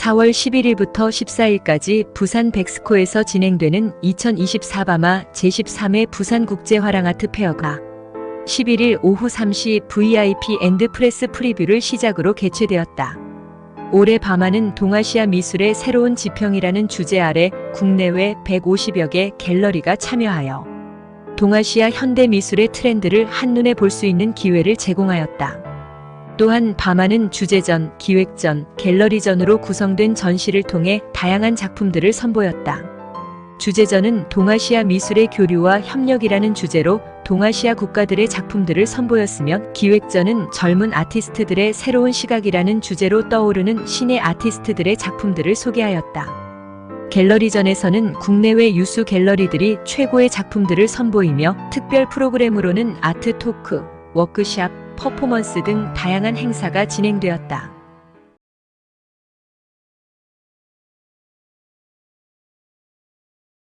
4월 11일부터 14일까지 부산 백스코에서 진행되는 2024 바마 제13회 부산국제화랑아트 페어가 11일 오후 3시 VIP 앤드 프레스 프리뷰를 시작으로 개최되었다. 올해 바마는 동아시아 미술의 새로운 지평이라는 주제 아래 국내외 150여 개 갤러리가 참여하여 동아시아 현대 미술의 트렌드를 한눈에 볼 수 있는 기회를 제공하였다. 또한 바마는 주제전, 기획전, 갤러리전으로 구성된 전시를 통해 다양한 작품들을 선보였다. 주제전은 동아시아 미술의 교류와 협력이라는 주제로 동아시아 국가들의 작품들을 선보였으며 기획전은 젊은 아티스트들의 새로운 시각이라는 주제로 떠오르는 신의 아티스트들의 작품들을 소개하였다. 갤러리전에서는 국내외 유수 갤러리들이 최고의 작품들을 선보이며 특별 프로그램으로는 아트 토크, 워크샵, 퍼포먼스 등 다양한 행사가 진행되었다.